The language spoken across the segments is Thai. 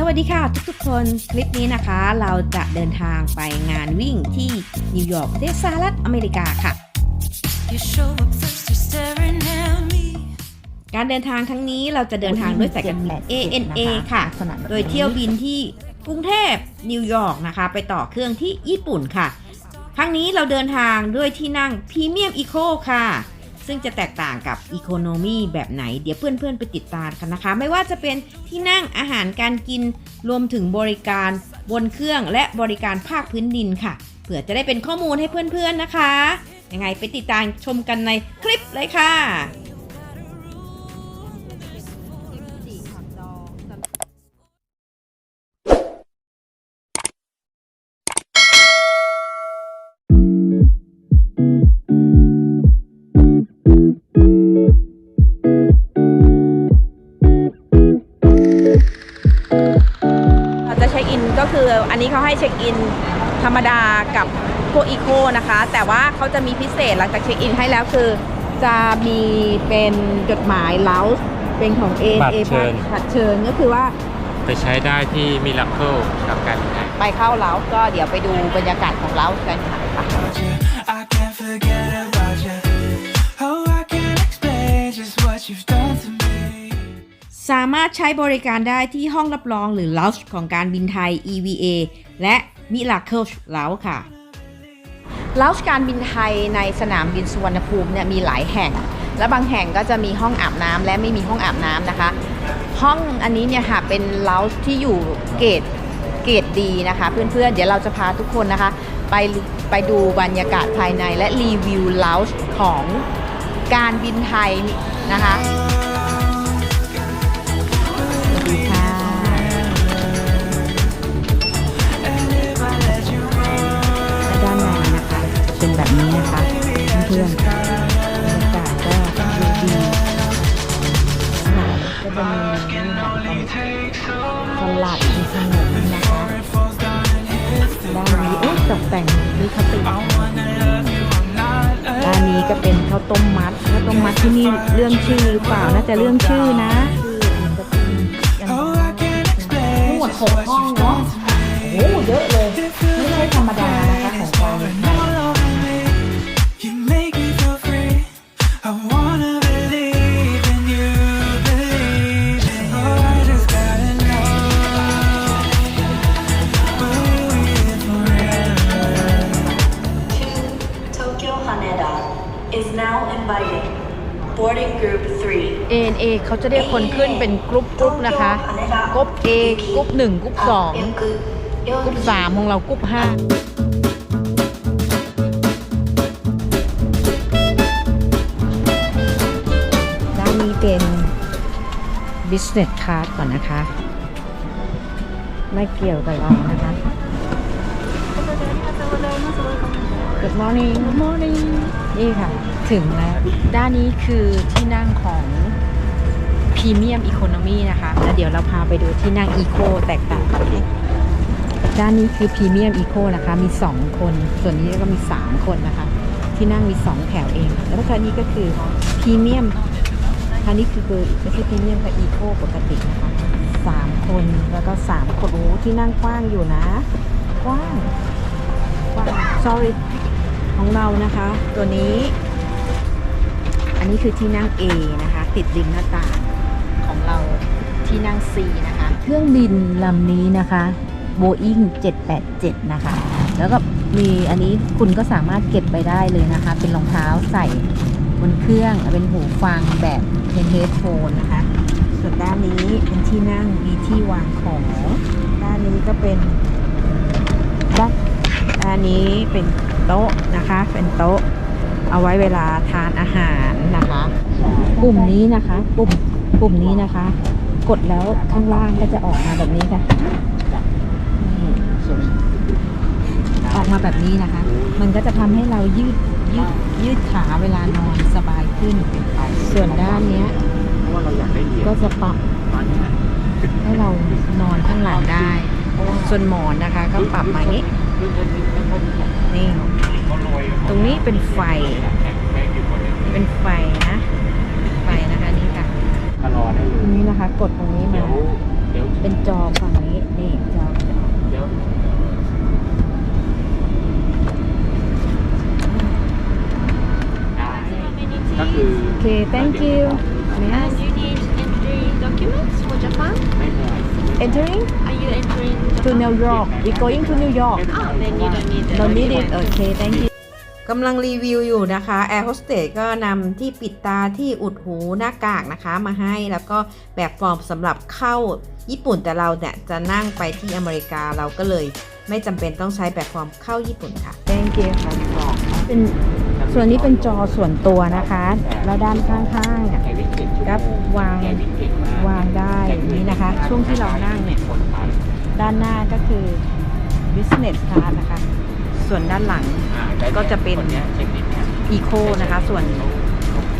สวัสดีค่ะทุกๆ คนคลิปนี้นะคะ เราจะเดินทางไปงานวิ่งที่นิวยอร์กประเทศสหรัฐอเมริกาค่ะ You show up first, you're staring at me. การเดินทางครั้งนี้เราจะเดินทางด้วยสายการบิน ANA ค่ะ โดยเที่ยวบินที่กรุงเทพนิวยอร์กนะคะ ไปต่อเครื่องที่ญี่ปุ่นค่ะ ครั้งนี้เราเดินทางด้วยที่นั่งพรีเมียมอีโคค่ะ ซึ่งจะแตกต่างกับอีโคโนมีแบบไหน เดี๋ยวเพื่อนๆไปติดตามกันนะคะ ไม่ว่าจะเป็นที่นั่งอาหารการกินรวมถึงบริการบนเครื่องและบริการภาคพื้นดินค่ะ เผื่อจะได้เป็นข้อมูลให้เพื่อนๆนะคะ ยังไงไปติดตามชมกันในคลิปเลยค่ะ พวกอีโคนะคะ แต่ว่าเขาจะมีพิเศษหลังจากเช็คอินให้แล้วคือ จะมีเป็นจดหมายเลาส์เป็นของเอบัตรเอเชิญบัตรเชิญก็คือว่าไปใช้ได้ที่มิราเคิลกับการบินไทยไปเข้าเลาส์ก็เดี๋ยวไปดูบรรยากาศของเลาส์กันค่ะไป I can't forget about you. Oh, I can't explain just what you've done to me. สามารถใช้บริการได้ที่ห้องรับรองหรือ lounge ของการบินไทย EVA และ Miracle Lounge ค่ะ lounge การบินไทยในสนามบินสุวรรณภูมิเนี่ยมีหลายแห่ง และบางแห่งก็จะมีห้องอาบน้ำและไม่มีห้องอาบน้ำนะคะ ห้องอันนี้เนี่ยค่ะเป็น lounge ที่อยู่เกรดเกรดดีนะคะ เพื่อนๆ เดี๋ยวเราจะพาทุกคนนะคะ ไปไปดูบรรยากาศภายในและรีวิว lounge ของการบินไทยนะคะ เพื่อนบรรยากาศก็ดูดีสนามก็จะมีนะคะสลัดมีขนมนะคะด้านนี้เอ๊ะตกแต่งมีคติด้านนี้ก็เป็นข้าวต้มมัดข้าวต้มมัดที่นี่เรื่องชื่อหรือเปล่าน่าจะเรื่องชื่อนะชื่อมันจะเป็น Oh, I can't explain ทั้งหมดหกห้องเนาะโอ้โหเยอะเลยไม่ใช่ธรรมดานะคะของการบิ ANA เขาจะเรียกคนขึ้นเป็นกรุ๊ปกรุ๊ปนะคะกรุ๊ป A กรุ๊ปหนึ่งกรุ๊ปสองกรุ๊ปสามของเรากรุ๊ปห้าด้านนี้เป็น business card ก่อนนะคะ ไม่เกี่ยวกับเรานะคะ Good morning Good morning นี่ค่ะ ถึงแล้ว ด้านนี้คือที่นั่งของ รีเมียมอีโคโนมีนะคะแล้วเดี๋ยวเราพาไปดูที่นั่งอีโคแตกต่างกันเลยด้านนี้คือพรีเมียมอีโคนะคะมี 2 คน ส่วนนี้ก็มี 3 คนนะคะ ที่นั่งมี 2 แถวเอง แล้วก็นี้ก็คือพรีเมียมคันนี้คือคือไม่ใช่พรีเมียมกับอีโคปกตินะคะสามคนแล้วก็สามคนโอ้โหที่นั่งกว้างอยู่นะกว้างกว้าง sorry ของเรานะคะ ตัวนี้ อันนี้คือที่นั่ง A นะคะ ติดริมหน้าต่างของเรา ที่นั่ง C นะคะ เครื่องบินลำนี้นะคะ Boeing 787 นะคะ แล้วก็มีอันนี้คุณก็สามารถเก็บไปได้เลยนะคะ เป็นรองเท้าใส่บนเครื่องเป็นหูฟังแบบเป็นเฮดโฟนนะคะ ส่วนด้านนี้เป็นที่นั่งมีที่วางของด้านนี้ก็เป็นด้านด้านนี้เป็นโต๊ะนะคะ เป็นโต๊ะเอาไว้เวลาทานอาหารนะคะปุ่มนี้นะคะปุ่มปุ่มนี้นะคะ กดแล้วข้างล่างก็จะออกมาแบบนี้ค่ะนี่ออกมาแบบนี้นะคะ มันก็จะทำให้เรายืดยืดยืดขาเวลานอนสบายขึ้น ส่วนด้านเนี้ยก็จะปรับให้เรานอนข้างหลังได้ ส่วนหมอนนะคะก็ปรับมานี้นี่ ตรงนี้เป็นไฟ เป็นไฟนะ นะคะ กดตรงนี้มา เป็นจอฝั่งนี้ นี่จอก็คือโอเค thank you and you need entry documents for Japan entering are you entering to New York we going to New York oh then you don't need the no need it okay thank you กำลังรีวิวอยู่นะคะแอร์โฮสเตสก็นำที่ปิดตาที่อุดหูหน้ากากนะคะมาให้แล้วก็แบบฟอร์มสำหรับเข้าญี่ปุ่นแต่เราเนี่ยจะนั่งไปที่อเมริกาเราก็เลย ไม่จำเป็นต้องใช้แบบฟอร์มเข้าญี่ปุ่นค่ะ thank you ค่ะเป็นส่วนนี้เป็นจอส่วนตัวนะคะ แล้วด้านข้างๆเนี่ยก็วางวางได้อย่างนี้นะคะ ช่วงที่เรานั่งเนี่ยด้านหน้าก็คือ business class นะคะ ส่วนด้านหลังก็จะเป็น eco นะคะ ส่วน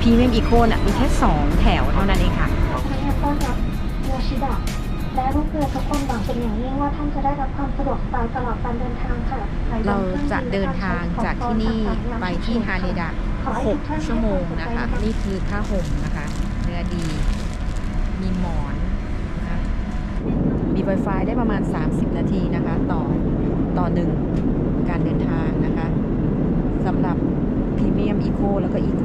premium eco น่ะมีแค่ 2 แถวเท่านั้นเองค่ะพนักงานต้อนรับโยชิดะและลูกเรือทุกคนหวังเป็นอย่างยิ่งว่าท่านจะได้รับความสะดวกสบายตลอดการเดินทางค่ะภยบนเราคองจะบินเดินทางจากที่นี่ไปที่ฮาเนดะ 6 ชั่วโมงนะคะ นี่คือผ้าห่มนะคะ เนื้อดี มีหมอนนะคะมี Wi-Fi ได้ประมาณ 30 นาทีนะคะ ต่อต่อหนึ่ง การเดินทางนะคะสำหรับพรีเมียมอีโคแล้วก็อีโค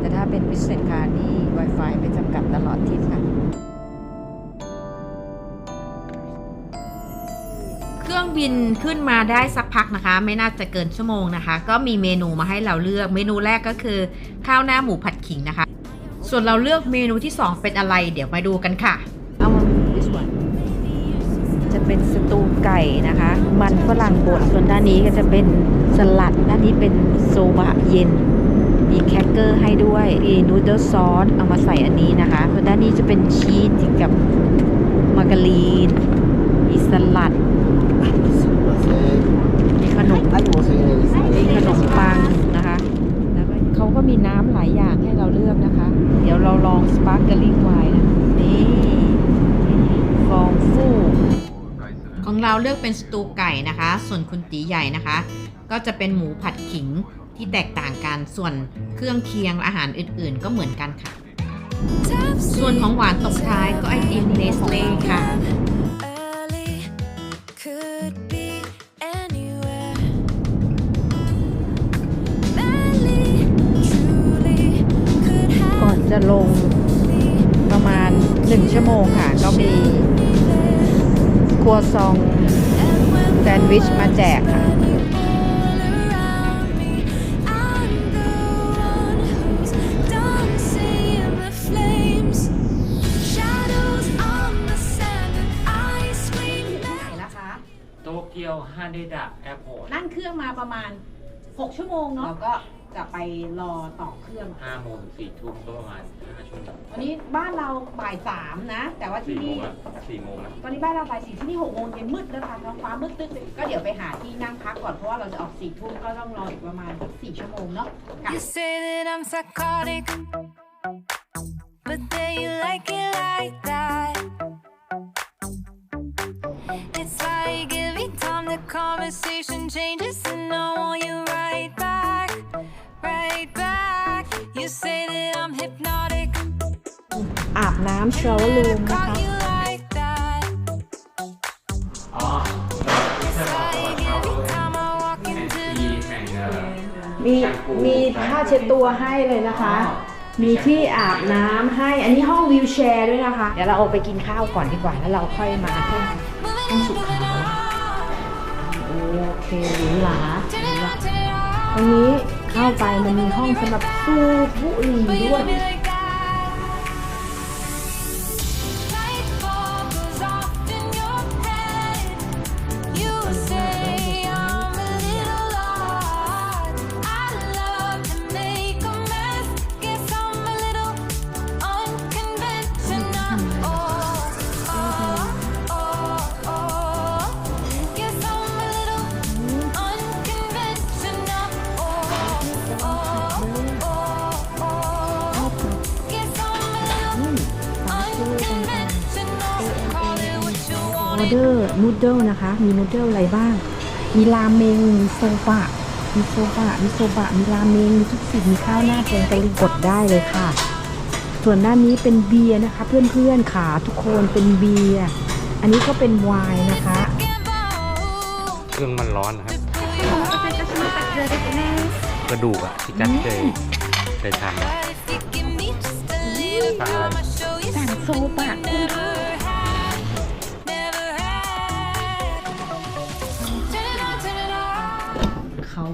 แต่ถ้าเป็น Business Card นี่ Wi-Fi ไม่จำกัดตลอดทริปค่ะ เครื่องบินขึ้นมาได้สักพักนะคะ ไม่น่าจะเกินชั่วโมงนะคะ ก็มีเมนูมาให้เราเลือก เมนูแรกก็คือข้าวหน้าหมูผัดขิงนะคะ ส่วนเราเลือกเมนูที่ 2 เป็นอะไร เดี๋ยวมาดูกันค่ะ เอามา this one จะเป็นสตู ไก่นะคะ มันฝรั่งบดส่วนด้านนี้ก็จะเป็นสลัด ด้านนี้เป็นโซบะเย็น มีแครกเกอร์ให้ด้วยมีนูเดิลซอสเอามาใส่อันนี้นะคะส่วนด้านนี้จะเป็นชีสกับมาการีนมีสลัดมีขนมมีขนมปังนะคะแล้วก็เขาก็มีน้ำหลายอย่างให้เราเลือกนะคะ เดี๋ยวเราลองสปาร์ก l ลิงไวน์นะนี่ฟองฟู ของเราเลือกเป็นสตูไก่นะคะ ส่วนคุณตีใหญ่นะคะ ก็จะเป็นหมูผัดขิงที่แตกต่างกัน ส่วนเครื่องเคียงอาหารอื่นๆ ก็เหมือนกันค่ะ ส่วนของหวานตบท้ายก็ไอติมเนสเล่ค่ะ Early could be anywhere. Madly, truly could ก่อน have จะลงประมาณ 1 ชั่วโมงค่ะ ก็มีค รัวซองแซนด์วิชมาแจกค่ะ all around me. I'm the one who's dancing in the flames. Shadows on the sand, and I scream. นะคะโตเกียวฮาเดดะแอร์พอร์ตนั่งเครื่องมาประมาณ 6 ชั่วโมงเนาะเราก็ จะไปรอต่อเครื่อง ห้าโมงถึงสี่ทุ่มก็ประมาณห้าชั่วโมงวันนี้บ้านเราบ่ายสามนะ แต่ว่าที่สี่โมนี่ งอะสี่โมงอะตอนนี้บ้านเราบ่ายสี่ที่นี่หกโมงเย็นมืดแล้วค่ะท้องฟ้ามืดตึ๊ดเลยก็เดี๋ยวไปหาที่นั่งพักก่อนเพราะว่าเราจะออกสี่ทุ่มก็ต้องรออีกประมาณสี่ชั่วโมงเนาะค่ะ You say that I'm psychotic, but then you like it like that. It's like every time the conversation changes, and I want you น้ำชาวรูมนะคะ got you like that. อ๋อ It's like every time I walk into ปีแข่งเอ่อมีมีผ้าเช็ดตัวให้เลยนะคะ มีที่อาบน้ำให้ อันนี้ห้องวิวแชร์ด้วยนะคะ เดี๋ยวเราเอาไปกินข้าวก่อนดีกว่า แล้วเราค่อยมาห้อง moving ห้องสุ on, ขา moving on. โอเคหรูหรา Turn it on, turn it on. ตรงนี้เข้าไปมันมีห้องสำหรับสูบบุหรี่ But you ด้วย อร์นูเดิลนะคะ มีนูเดิลอะไรบ้าง มีราเมง มีโซบะ มีโซบะ มีโซบะ มีราเมง มีทุกสิ่ง มีข้าวหน้าแกงกะหรี่กดได้เลยค่ะ ส่วนด้านนี้เป็นเบียร์นะคะ เพื่อนๆขาทุกคนเป็นเบียร์ อันนี้ก็เป็นไวน์นะคะ เครื่องมันร้อนนะครับ กระดูกอะที่จัดเคยเคยทาน But if you give me just a ฟังอะไร I'ma show you สั่งโซบะ never had,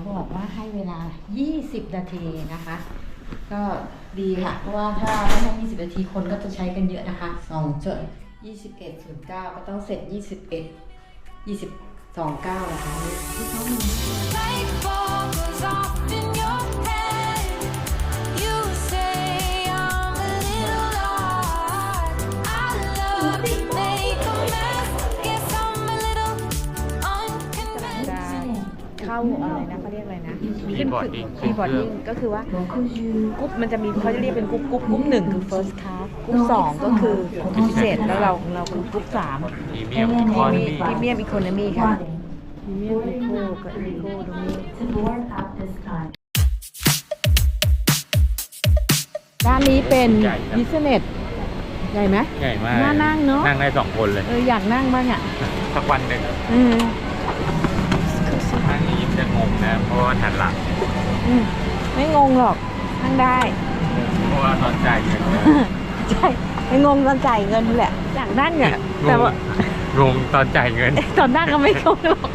บอกว่าให้เวลา 20 นาทีนะคะ ก็ดีค่ะ เพราะว่าถ้าไม่ให้20 นาทีคนก็จะใช้กันเยอะนะคะ2จด21 09 ก็ต้องเสร็จ 21 20 29 นะคะที่เขามี เข้าอะไรนะเขาเรียกอะไรนะ Keyboarding คีย์บอร์ดดิ้งก็คือว่ากรุ๊ปมันจะมีเขาจะเรียกเป็นกรุ๊ปกรุ๊ปกรุ๊ปหนึ่งคือ first class กรุ๊ปสองก็คือพิเศษแล้วเราเราคือกรุ๊ปสามพรีเมียมคอนมีนี่พรีเมียมอีโคโนมีค่ะพรีเมียมอีโคกับอีโคตรงนี้ To board at this time ด้านนี้เป็นบิสเนสใหญ่ไหมใหญ่มากน่านั่งเนอะนั่งได้สองคนเลยเอออยากนั่งบ้างอะสักวันหนึ่งอืมนั่งอย่างนี้ จะงงนะเพราะว่าหันหลังอืมไม่งงหรอกนั่งได้ เพราะว่าตอนจ่ายเงินเนี่ยใช่ไม่งงตอนจ่ายเงินแหละอยากนั่งอะแต่ว่างงตอนจ่ายเงินตอนนั่งก็ไม่งงหรอก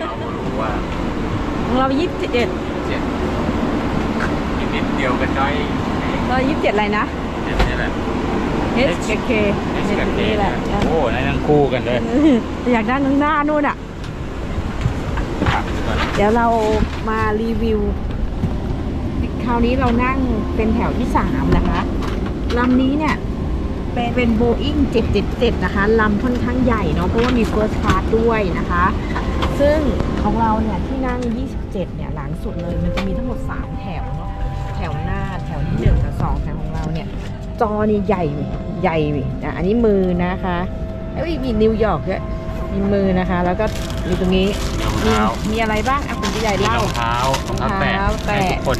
เราก็รู้ว่าของเรายี่สิบเจ็ดเจ็ดนิดเดียวกันจ้อยเรายี่สิบเจ็ดอะไรนะ เจ็ดนี่แหละ H กับ K เอชกับเคนี่แหละ โอ้ได้นั่งคู่กันด้วยอยากนั่งข้างหน้านู่นอะถามก่อน เดี๋ยวเรามารีวิว คราวนี้เรานั่งเป็นแถวที่สามนะคะลำนี้เนี่ย เป็นเป็นโบอิง777 นะคะลำค่อนข้างใหญ่เนาะเพราะว่ามี First Class ด้วยนะคะ ซึ่งของเราเนี่ย ที่นั่ง 27 เนี่ย หลังสุดเลยมันจะมีทั้งหมด 3 แถวเนาะแถวหน้าแถวที่1กับ2แถวของเราเนี่ย จอนี่ใหญ่ใหญ่อะอันนี้มือนะคะเอ้ยมีนิวยอร์กด้วยมีมือนะคะ แล้วก็มีตรงนี้รองมีเท้า มีอะไรบ้างอะคุณพี่ใหญ่มีเล่า รองเท้ารองเท้าแตะรองเท้าแตะให้ทุกคน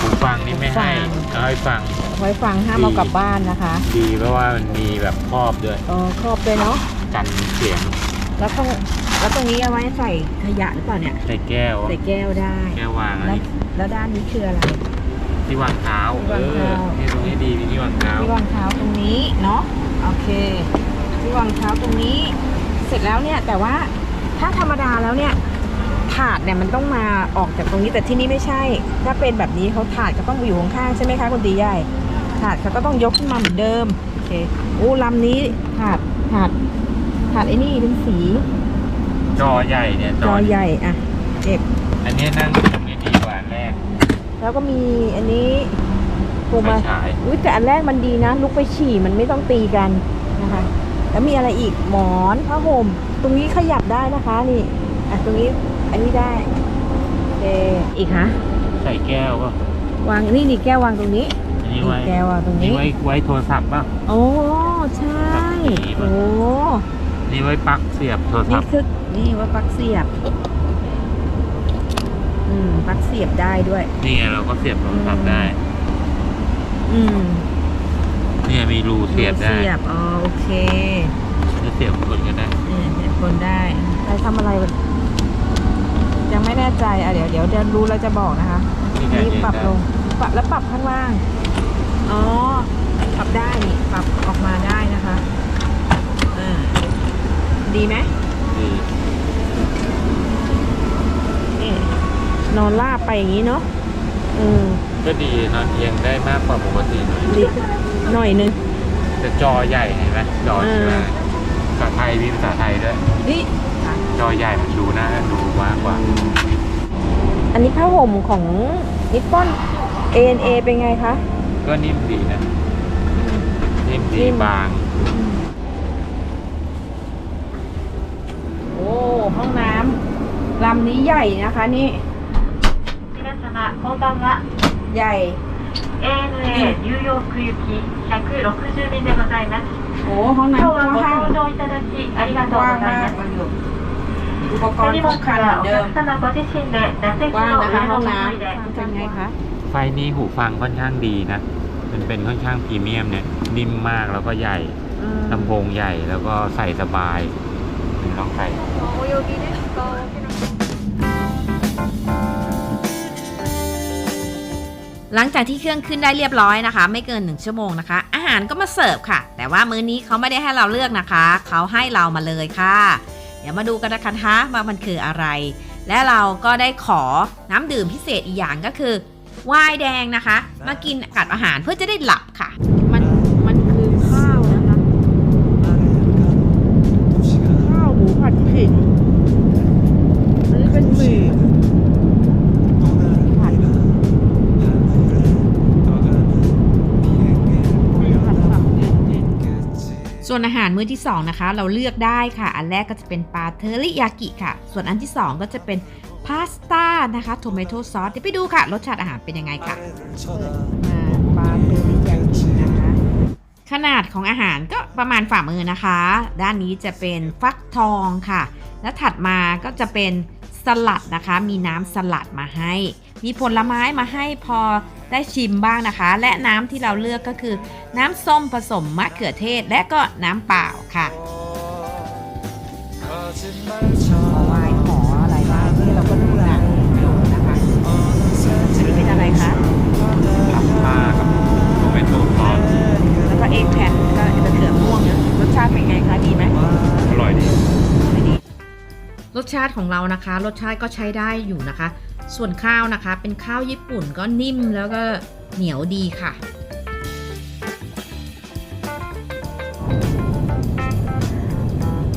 หูฟังนี่ไม่ให้หูฟัง เอาให้ฟัง ไว้ฟังห้ามเอากลับบ้านนะคะดีเพราะว่ามันมีแบบครอบด้วยเออครอบด้วยเนาะกันเสียงแล้วข้างแล้วตรงนี้เอาไว้ใส่ขยะหรือเปล่าเนี่ยใส่แก้ว ใส่แก้วได้แก้ววางอันแล้วนี้แล้วด้านนี้คืออะไร ที่วางเท้าที่เอวางอเท้า นี่ตรงนี้ดีมีที่วางเท้า ที่วางเท้าตรงนี้เนาะโอเคที่วางเท้าตรงนี้ เสร็จแล้วเนี่ยแต่ว่าถ้าธรรมดาแล้วเนี่ย ถาดเนี่ยมันต้องมาออกจากตรงนี้แต่ที่นี่ไม่ใช่ ถ้าเป็นแบบนี้เขาถาดก็ต้องอยู่ข้างๆใช่ไหมคะคุณตีใหญ่ถาดเขาก็ต้องยกขึ้นมาเหมือนเดิมโอเคโอ้ลำนี้ถาดถาดถาดไอ้นี่เป็นสี จอใหญ่เนี่ยจอใหญ่อะเก็บอันนี้นั่งตรงนี้ดีกว่าอันแรก แล้วก็มีอันนี้ปูมาไฟฉาย อุ้ยแต่อันแรกมันดีนะ ลุกไปฉี่มันไม่ต้องตีกันนะคะ แล้วมีอะไรอีกหมอนผ้าห่ม ตรงนี้ขยับได้นะคะนี่ อะตรงนี้อันนี้ได้โอเคอีกฮะใส่แก้วป่ะวางนี่นี่แก้ววางตรงนี้อันนี้ไว้นี่แก้ววางตรงนี่นี้ไว้ไว้โทรศัพท์ป่ะโอ้ใช่แบบนี้ปะโอ้นี่ไว้ปลั๊กเสียบโทรศันี่พท์คือนี่ว่าปลั๊กเสียบอืมปลั๊กเสียบได้ด้วยนี่ไงเราก็เสียบโทรศัพท์ได้ อืมเนี่ยมีรูเสียบได้เสียบอ๋อโอเคจะเสียบคนก็ได้เนี่ยเห็นคนได้ใครทำอะไรวะยัง ไม่แน่ใจอะเดี๋ยวเดี๋ยวเดี๋ยวรู้แล้วจะบอกนะคะนี่อันไงนี้ปรับลงปรับแล้วปรับข้างล่าง อ๋อ ปรับได้นี่ปรับออกมาได้นะคะอ่าดีไหมดีนี่นอนราบไปอย่างนี้เนาะอืมก็ดีนอนเอียงได้มากกว่าปกติหน่อยดีหน่อยนึงแต่จอใหญ่เห็นไหมจอเออใช่ไหมภาษาไทยมีภาษาไทยด้วยนี่ จอใหญ่มันดูน่าดูมากกว่า อันนี้ผ้าห่มของนิปปอน ANA เป็นไงคะ ก็นิ่มดีนะ นิ่มดี นิ่ม บาง โอ้ ห้องน้ำลำนี้ใหญ่นะคะนี่ 皆様こんばんは。 ใหญ่ ANA ニューヨーク行き160便でございます。 โอ้ ห้อง 今日 น้ำก はご ว้าง 搭乗いただきありがとう ก ご ว้าง ざい มาก ます。 อุปกรณ์ครบคันเหมือนเดิมว่างนะคะห้องน้ำเป็นไงคะไฟนี้หูฟังค่อนข้างดีนะมันเป็นค่อนข้างพรีเมียมเนี่ยนิ่มมากแล้วก็ใหญ่ลำโพงใหญ่แล้วก็ใส่สบายลองใส่หลังจากที่เครื่องขึ้นได้เรียบร้อยนะคะ ไม่เกินหนึ่งชั่วโมงนะคะ อาหารก็มาเสิร์ฟค่ะ แต่ว่ามื้อนี้เขาไม่ได้ให้เราเลือกนะคะ เขาให้เรามาเลยค่ะ ดี๋ยวมาดูกันนะคะว่ามันคืออะไร และเราก็ได้ขอน้ำดื่มพิเศษอีกอย่างก็คือไวน์แดงนะคะ มากินกับอาหารเพื่อจะได้หลับค่ะ อาหารมื้อที่2นะคะเราเลือกได้ค่ะ อันแรกก็จะเป็นปลาเทอริยากิค่ะ ส่วนอันที่ 2 ก็จะเป็นพาสต้านะคะโทเมโตซอสเดี๋ยวไปดูค่ะ รสชาติอาหารเป็นยังไงค่ะปลาเทอริยากินะคะ ขนาดของอาหารก็ประมาณฝ่ามือนะคะ ด้านนี้จะเป็นฟักทองค่ะ แล้วถัดมาก็จะเป็นสลัดนะคะ มีน้ำสลัดมาให้ มีผลไม้มาให้พอ ได้ชิมบ้างนะคะ และน้ำที่เราเลือกก็คือ น้ำส้มผสมมะเขือเทศ และก็น้ำเปล่าค่ะขอวายขออะไรบ้างที่เราก็ดูนะดูนะคะอันนี้เป็นอะไรคะพาสต้ากับโทเมโต้ซอสแล้วก็เอ็กแพนก็มะเขือม่วงนะรสชาติเป็นไงคะดีไหมอร่อยดีรสชาติของเรานะคะ รสชาติก็ใช้ได้อยู่นะคะ ส่วนข้าวนะคะเป็นข้าวญี่ปุ่นก็นิ่มแล้วก็เหนียวดีค่ะ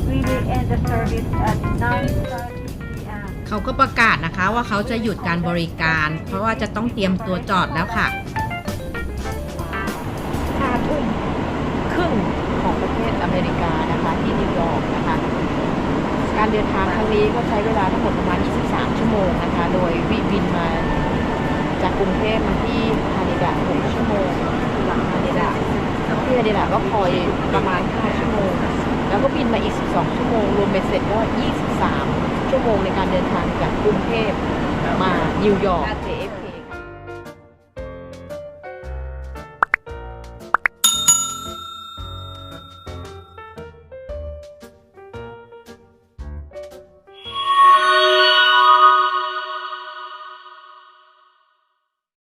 We will end the service at 9:30 p.m. เขาก็ประกาศนะคะว่าเขาจะหยุดการบริการ เพราะว่าจะต้องเตรียมตัวจอดแล้วค่ะห้าทุ่มครึ่งของประเทศอเมริกานะคะที่นิวยอร์กนะคะ การเดินทางครั้งนี้ก็ใช้เวลาทั้งหมดประมาณ 23 ชั่วโมงนะคะโดยวิบินมา จากกรุงเทพมาที่ฮานิดะ6ชั่วโมงหลังฮานิดะที่ฮานิดะก็คอยประมาณ5ชั่วโมง แล้วก็บินมาอีก 12 ชั่วโมง รวมเป็นเสร็จก็ 23 ชั่วโมงในการเดินทางจากกรุงเทพมานิวยอร์ก JFK